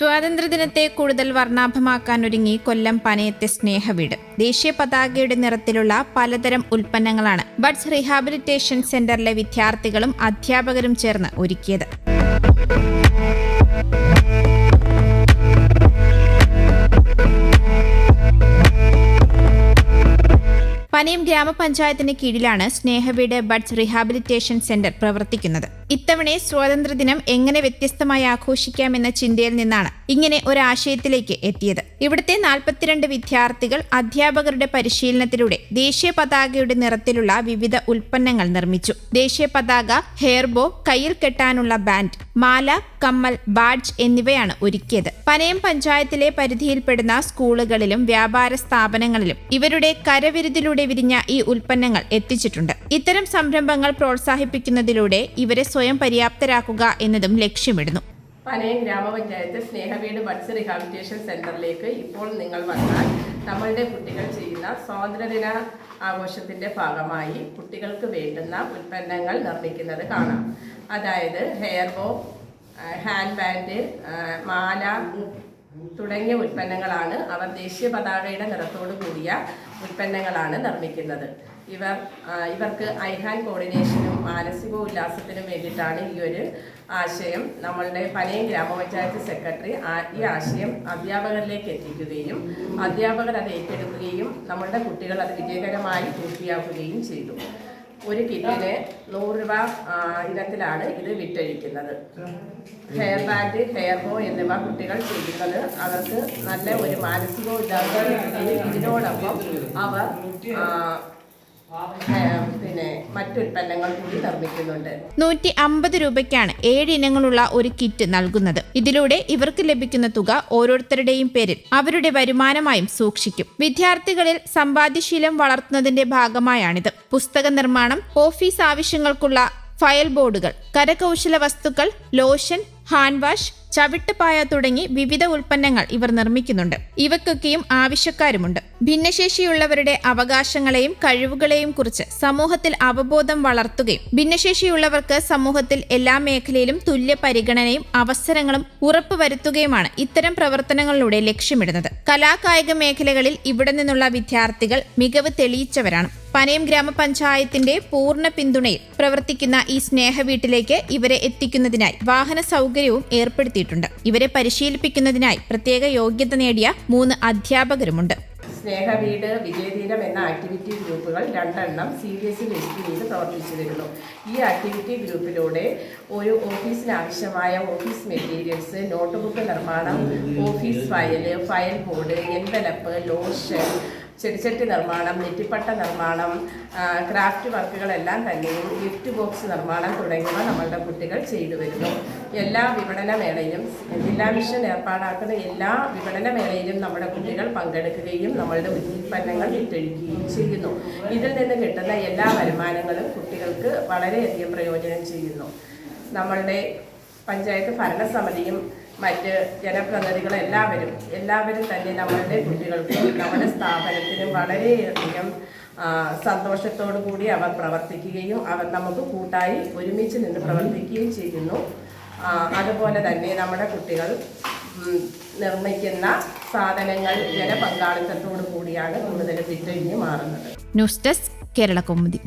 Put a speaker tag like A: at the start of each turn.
A: സ്വാതന്ത്ര്യദിനത്തെ കൂടുതൽ വർണാഭമാക്കാൻ ഒരുങ്ങി കൊല്ലം പനയത്തെ സ്നേഹവീട്. ദേശീയ പതാകയുടെ നിറത്തിലുള്ള പലതരം ഉൽപ്പന്നങ്ങളാണ് ബഡ്സ് റീഹാബിലിറ്റേഷൻ സെന്ററിലെ വിദ്യാർത്ഥികളും അധ്യാപകരും ചേർന്ന് ഒരുക്കിയത്. പനയം ഗ്രാമപഞ്ചായത്തിന് കീഴിലാണ് സ്നേഹവീട് ബഡ്സ് റീഹാബിലിറ്റേഷൻ സെന്റർ പ്രവർത്തിക്കുന്നത്. ഇത്തവണ സ്വാതന്ത്ര്യദിനം എങ്ങനെ വ്യത്യസ്തമായി ആഘോഷിക്കാമെന്ന ചിന്തയിൽ നിന്നാണ് ഇങ്ങനെ ഒരു ആശയത്തിലേക്ക് എത്തിയത്. ഇവിടുത്തെ നാൽപ്പത്തിരണ്ട് വിദ്യാർത്ഥികൾ അധ്യാപകരുടെ പരിശീലനത്തിലൂടെ ദേശീയ പതാകയുടെ നിറത്തിലുള്ള വിവിധ ഉൽപ്പന്നങ്ങൾ നിർമ്മിച്ചു. ദേശീയ പതാക ഹെയർബോ കയ്യിൽ കെട്ടാനുള്ള ബാൻഡ് മാല കമ്മൽ ബാഡ്ജ് എന്നിവയാണ് ഒരുക്കിയത്. പനയം പഞ്ചായത്തിലെ പരിധിയിൽപ്പെടുന്ന സ്കൂളുകളിലും വ്യാപാര സ്ഥാപനങ്ങളിലും ഇവരുടെ കരവിരുതിലൂടെ വിരിഞ്ഞ ഈ ഉൽപ്പന്നങ്ങൾ എത്തിച്ചിട്ടുണ്ട്. ഇത്തരം സംരംഭങ്ങൾ പ്രോത്സാഹിപ്പിക്കുന്നതിലൂടെ ഇവരെ സ്വയം പര്യാപ്തരാക്കുക എന്നതും ലക്ഷ്യമിടുന്നു.
B: പനയം ഗ്രാമപഞ്ചായത്ത് സ്നേഹവീട് ബഡ്സ് റിഹാബിലിറ്റേഷൻ സെന്ററിലേക്ക് ഇപ്പോൾ നിങ്ങൾ വന്നാൽ നമ്മളുടെ കുട്ടികൾ ചെയ്യുന്ന സ്വാതന്ത്ര്യദിന ആഘോഷത്തിന്റെ ഭാഗമായി കുട്ടികൾക്ക് വേണ്ടുന്ന ഉൽപ്പന്നങ്ങൾ നിർമ്മിക്കുന്നത് കാണാം. അതായത് ഹെയർ ബോ ഹാൻഡ് ബാൻഡ് മാല തുടങ്ങിയ ഉൽപ്പന്നങ്ങളാണ് അവർ ദേശീയ പതാകയുടെ നിറത്തോടു കൂടിയ ഉൽപ്പന്നങ്ങളാണ് നിർമ്മിക്കുന്നത്. ഇവർ ഇവർക്ക് ഐഹാൻ കോർഡിനേഷനും മാനസിക ഉല്ലാസത്തിനും വേണ്ടിയിട്ടാണ് ഈ ഒരു ആശയം നമ്മളുടെ പനയം ഗ്രാമപഞ്ചായത്ത് സെക്രട്ടറി ഈ ആശയം അധ്യാപകരിലേക്ക് എത്തിക്കുകയും അധ്യാപകർ അത് ഏറ്റെടുക്കുകയും നമ്മളുടെ കുട്ടികൾ അത് വിജയകരമായി പൂർത്തിയാക്കുകയും ചെയ്തു. ഒരു കിറ്റിന് നൂറ് രൂപ ഇനത്തിലാണ് ഇത് വിറ്റഴിക്കുന്നത്. ഹെയർ ബാൻഡ് ഹെയർ ബോ എന്നിവ കുട്ടികൾ ചെയ്യുന്നത് അവർക്ക് നല്ല ഒരു മാനസിക ഉല്ലാസം ഇതിനോടൊപ്പം അവർ കൂടി നിർമ്മിക്കുന്നുണ്ട്.
A: നൂറ്റി അമ്പത് രൂപയ്ക്കാണ് ഏഴ് ഇനങ്ങളുള്ള ഒരു കിറ്റ് നൽകുന്നത്. ഇതിലൂടെ ഇവർക്ക് ലഭിക്കുന്ന തുക ഓരോരുത്തരുടെയും പേരിൽ അവരുടെ വരുമാനമായും സൂക്ഷിക്കും. വിദ്യാർത്ഥികളിൽ സമ്പാദ്യശീലം വളർത്തുന്നതിന്റെ ഭാഗമായാണിത്. പുസ്തക നിർമ്മാണം ഓഫീസ് ആവശ്യങ്ങൾക്കുള്ള ഫയൽ ബോർഡുകൾ കരകൗശല വസ്തുക്കൾ ലോഷൻ ഹാൻഡ് വാഷ് ചവിട്ടുപായ തുടങ്ങി വിവിധ ഉൽപ്പന്നങ്ങൾ ഇവർ നിർമ്മിക്കുന്നുണ്ട്. ഇവയ്ക്കൊക്കെയും ആവശ്യക്കാരുമുണ്ട്. ഭിന്നശേഷിയുള്ളവരുടെ അവകാശങ്ങളെയും കഴിവുകളെയും കുറിച്ച് സമൂഹത്തിൽ അവബോധം വളർത്തുകയും ഭിന്നശേഷിയുള്ളവർക്ക് സമൂഹത്തിൽ എല്ലാ മേഖലയിലും തുല്യ പരിഗണനയും അവസരങ്ങളും ഉറപ്പുവരുത്തുകയുമാണ് ഇത്തരം പ്രവർത്തനങ്ങളിലൂടെ ലക്ഷ്യമിടുന്നത്. കലാകായിക മേഖലകളിൽ ഇവിടെ നിന്നുള്ള വിദ്യാർത്ഥികൾ മികവ് തെളിയിച്ചവരാണ്. പനയം ഗ്രാമപഞ്ചായത്തിന്റെ പൂർണ പിന്തുണയിൽ പ്രവർത്തിക്കുന്ന ഈ സ്നേഹവീട്ടിലേക്ക് ഇവരെ എത്തിക്കുന്നതിനായി വാഹന സൗകര്യവും ഏർപ്പെടുത്തിയിട്ടുണ്ട്. ഇവരെ പരിശീലിപ്പിക്കുന്നതിനായി പ്രത്യേക യോഗ്യത നേടിയ മൂന്ന് അധ്യാപകരുമുണ്ട്.
B: സ്നേഹവീട് വിജയതീരം എന്ന ആക്ടിവിറ്റി ഗ്രൂപ്പുകൾ രണ്ടെണ്ണം C B S E register ചെയ്ത് പ്രവർത്തിച്ചു വരുന്നു. ഈ ആക്ടിവിറ്റി ഗ്രൂപ്പിലൂടെ ഒരു ഓഫീസിന് ആവശ്യമായ ഓഫീസ് മെറ്റീരിയൽസ് നോട്ട് ബുക്ക് നിർമ്മാണം office file file board envelope lotion ചെടിച്ചട്ടി നിർമ്മാണം നെറ്റിപ്പട്ട നിർമ്മാണം ക്രാഫ്റ്റ് വർക്കുകളെല്ലാം തന്നെയും ഗിഫ്റ്റ് ബോക്സ് നിർമ്മാണം തുടങ്ങിയവ നമ്മളുടെ കുട്ടികൾ ചെയ്തു വരുന്നു. എല്ലാ വിപണന മേളയിലും ജില്ലാ മിഷൻ ഏർപ്പാടാക്കുന്ന എല്ലാ വിപണന മേളയിലും നമ്മുടെ കുട്ടികൾ പങ്കെടുക്കുകയും നമ്മളുടെ ഉൽപ്പന്നങ്ങൾ വിറ്റഴിക്കുകയും ചെയ്യുന്നു. ഇതിൽ നിന്ന് കിട്ടുന്ന എല്ലാ വരുമാനങ്ങളും കുട്ടികൾക്ക് വളരെയധികം പ്രയോജനം ചെയ്യുന്നു. നമ്മളുടെ പഞ്ചായത്ത് ഭരണസമിതിയും മറ്റ് ജനപ്രതിനിധികളെല്ലാവരും എല്ലാവരും തന്നെ നമ്മളുടെ കുട്ടികൾക്കും നമ്മുടെ സ്ഥാപനത്തിനും വളരെയധികം സന്തോഷത്തോടു കൂടി അവർ പ്രവർത്തിക്കുകയും അവർ നമുക്ക് കൂട്ടായി ഒരുമിച്ച് നിന്ന് പ്രവർത്തിക്കുകയും ചെയ്യുന്നു. അതുപോലെ തന്നെ നമ്മുടെ കുട്ടികൾ നിർമ്മിക്കുന്ന സാധനങ്ങൾ ജനപങ്കാളിത്തത്തോടു കൂടിയാണ് കൂടുതൽ വിറ്റഴിഞ്ഞ് മാറുന്നത്.
A: News desk Kerala Kaumudi.